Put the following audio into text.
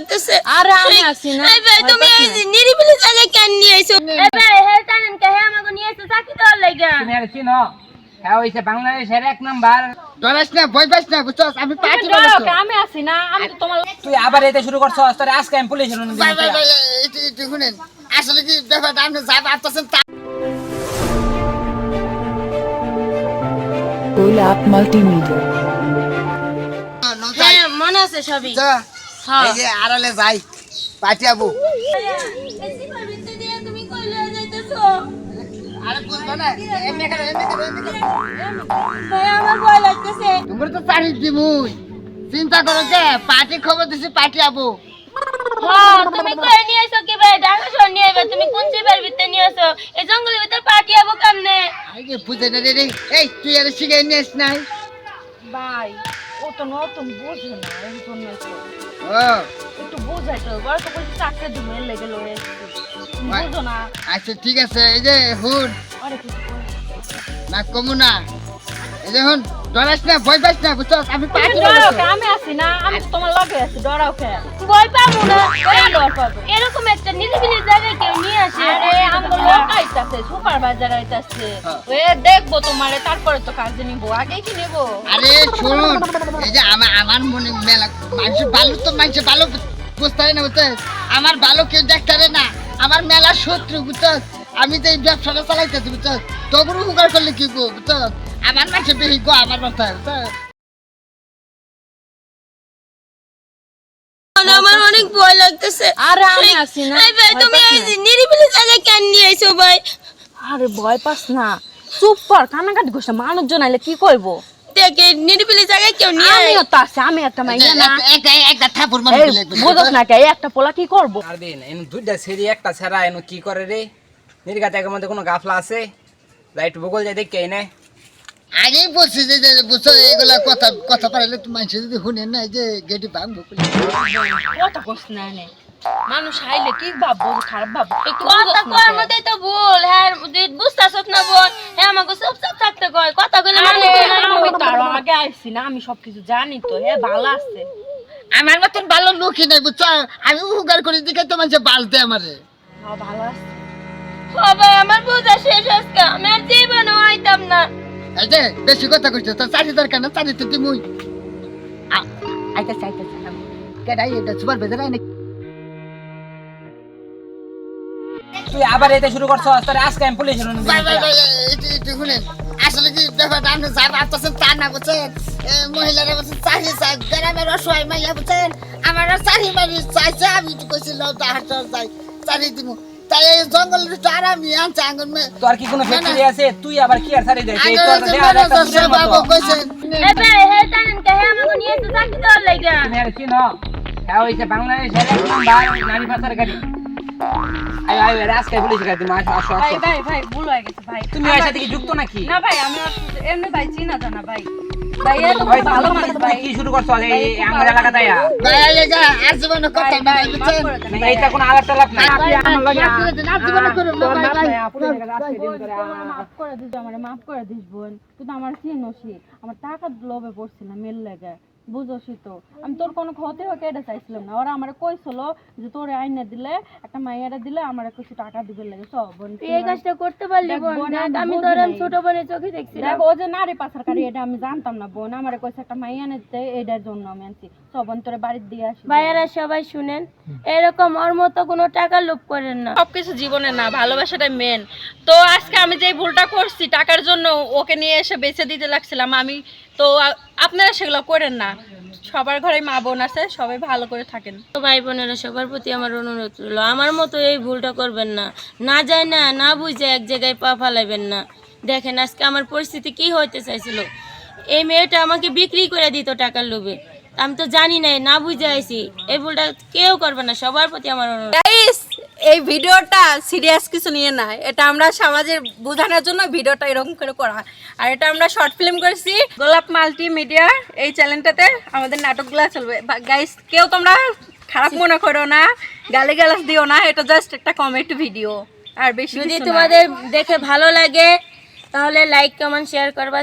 লাগতেছে আরে আমি আছি না। এই ভাই তুমি এই যে নিরিবিলি জায়গায় কেন নিয়ে আইছো? এই ভাই হে জানেন কে হে আমাকে নিয়ে আইছো চাকরি দেওয়ার লাগা। তুমি আর চিনো হ্যাঁ হইছে বাংলাদেশের এক নাম্বার। ডরাস না ভয় পাস না বুঝছস? আমি আছি না আমি তো তোমার তুই আবার এতে শুরু করছ তোর আজকে আমি পুলিশের অনুমতি ভাই ভাই ভাই একটু একটু শুনেন আসলে কি ব্যাপারটা? আপনি যা ভাবতেছেন তা Golap Multimedia. হ্যাঁ মনে আছে সবই। এই যে আড়ালে যাই পার্টি আবু এসি পারমিতে দিয়ে তুমি কই লয়ে যাইতেছো আরে বুঝবা না এমনি করে এমনি করে এমনি করে। ভাই আমার ভয় লাগতেছে তুমি তো পারি দিমুই চিন্তা করো যে পার্টি খবর দিছি পার্টি আবু হ্যাঁ তুমি কই নিয়ে আইছো কি ভাই? ঢাকা শহর নিয়ে আইবা। তুমি কোন চিপার ভিতরে নিয়ে আইছো? এই জঙ্গলের ভিতর পার্টি আবো কেমনে আগে বুঝে না রে রে। এই তুই আর শিখে নাই? ও তো নতুন বুঝে না এই জন্য তো। ও একটু বোঝাই তো বড় তো বলছি চাকরি দিবে লেগে এসেছি বুঝো না। আচ্ছা ঠিক আছে এই যে হুন। না কমু না। এই যে হুন। ডরাস না ভয় পাস না বুঝছস? আমি? আমি আছি না আমি তোমার লগে আছি ডরাও কে ভয় পাবো না কেন ডর পাবে। এরকম একটা নিরিবিলি জায়গায় কেউ নিয়ে আসে আরে আমগো লোক আইতাছে সুপারভাইজার আইতাছে। ওয়ে দেখব তোমারে তারপরে তো কাজে নিবো আগে কি নিবো? আরে শুনুন এই যে আমার আমার মনে মেলা মানুষ ভালো তো মানুষ ভালো বুঝতে না বুঝতে আমার ভালো কেউ দেখতে না আমার মেলা শত্রু বুঝছস? আমি তো এই ব্যবসাটা চালাইতেছি বুঝছস? তবুও হুকার করলে কি গো বুঝছস? আমার মাসে বেশি গো আমার মাথায় আমার অনেক ভয় লাগতেছে। আরে আমি আছি না। ভাই তুমি এই নিরিবিলি জায়গায় কেন নিয়ে আইছো ভাই? আরে ভয় পাস না। চুপ কর কান্নাকাটি করছে মানুষজন আইলে কি কইবো? দেখে নিরিবিলি জায়গায় কেউ নিয়ে আমিও তো আছি আমি একটা মাইয়া না। একটা- থাপুর মানে না কে একটা পোলা কি করব? আর দিন এন দুইটা সেরি একটা ছাড়া এন কি করে রে? নির্গাত মধ্যে কোনো গাফলা আছে? একটু ভূগোল যাই দেখে নে। আগেই বলছি যে বুঝছ এগুলা কথা কথা পারলে তো মানুষ যদি শুনে না যে গেটি ভাঙবো কথা কস না মানুষ আইলে কি ভাববো খারাপ ভাববো? কথা কয়? তো ভুল হ্যাঁ না বোন হ্যাঁ আমাকে সব সব থাকতে কয় কথা কইলে মানে আমি তো আগে আইছি না আমি সবকিছু জানি তো হ্যাঁ ভালো আছে। আমার মতন ভালো লোকই নাই বুঝছ? আমি হুকার করি দিকে তো মানুষ বালতে আমারে। হ্যাঁ, ভালো আছে। ভাই আমার বোঝা আজকে আমি আর জীবনও আইতাম না এই যে বেশি কথা কইছো তো চারি দরকার না চারি তো দিমুই। আইতাছে আইতাছে কেডাই এটা সুপার বেজার আই তুই আবার এতে শুরু করছ তোর আজকে আমি পুলিশের অনুমতি ভাই ভাই ভাই একটু শুনেন আসলে কি ব্যাপারটা আপনি যা ভাবতেছেন তা না বুঝছেন? মহিলারা বলছেন চাকরি চাই গ্রামের অসহায় মাইয়া বুঝছেন? আমার চাকরি মারি চাইছে আমি কইছি লও হাট যাই চাকরি দিব তাই এই জঙ্গলের ভিতরে আরামি আনছে আঙ্গুন মে তোর কি কোনো ফ্যাক্টরি আছে? তুই আবার কি আর ছাড়ি দে? এই তোর দেয়া একটা চুরের সাহেব বাবু মতো। এই ভাই হ্যাঁ জানেন কে হ্যাঁ আমাকে নিয়ে এসে চাকরি দেওয়ার লাগা তুমি আর চিনো হ্যাঁ হইছে বাংলাদেশের এক নাম্বার নারী পাচার গাড়ি। আয় আয় এর পুলিশ গাড়ি তুমি আসো আসো ভাই ভাই ভাই ভুল হয়ে গেছে ভাই। তুমি এর সাথে কি যুক্ত নাকি? না ভাই আমি এমনি ভাই চিনা জানা ভাই। কি শুরু করছ? আমার এলাকাতে আয়া? ভাই আর জীবনে কথা নাই মাফ বুঝছেন করে দেন মানে এইটা কোনো আলাপ টালাপ নাই আমার লগে আর জীবনে করুন না, ভাই, ভাই। মাফ করে দিস আমার মাফ করে দিস বোন। তুই তো আমার চিনসি আমার টাকা লোভে পড়ছিলাম মেল লেগে। বুঝোসই তো। আমি তোর কোনো ক্ষতি হোক এটা চাইছিলাম না। ওরা আমার কইছিল যে তোর আইনে দিলে একটা মাইয়ারা দিলে আমার কিছু টাকা দিবে লাগে। সব বোন তুই এই কাজটা করতে পারলি বোন। আমি তোর ছোট বোনের চোখে দেখছিলাম দেখ ও যে নারী পাচারকারী এটা আমি জানতাম না। বোন আমার কইছে একটা মাইয়া নিতে এটার জন্য আমি আনছি। সব বোন তোরে বাড়িতে দিয়ে আসি। ভাইয়ারা সবাই শুনেন এরকম ওর মতো কোনো টাকা লোভ করেন না। সবকিছু জীবনে না ভালোবাসাটাই মেন তো আজকে আমি যে ভুলটা করছি টাকার জন্য ওকে নিয়ে এসে বেঁচে দিতে লাগছিলাম আমি তো আপনারা সেগুলো করেন না। সবার ঘরে মা বোন আছে সবাই ভালো করে থাকেন। তো ভাই বোনেরা সবার প্রতি আমার অনুরোধ রইল। আমার মতো এই ভুলটা করবেন না। না যায় না না বুঝে এক জায়গায় পা ফালাইবেন না। দেখেন আজকে আমার পরিস্থিতি কি হইতে চাইছিল। এই মেয়েটা আমাকে বিক্রি করে দিত টাকার লোভে। আমি তো জানি নাই না বুঝে আইছি। এই ভুলটা কেউ করবে না সবার প্রতি আমার অনুরোধ। এই ভিডিওটা সিরিয়াস কিছু নিয়ে না এটা আমরা সমাজের বোঝানোর জন্য ভিডিওটা এরকম করে করা। আর এটা আমরা শর্ট ফিল্ম করেছি গোলাপ মাল্টিমিডিয়া এই চ্যানেলটাতে আমাদের নাটকগুলো চলবে গাইস কেউ তোমরা খারাপ মনে করো না গালি গালাজ দিও না এটা জাস্ট একটা কমেডি ভিডিও আর বেশি যদি তোমাদের দেখে ভালো লাগে তাহলে লাইক কমেন্ট শেয়ার করবা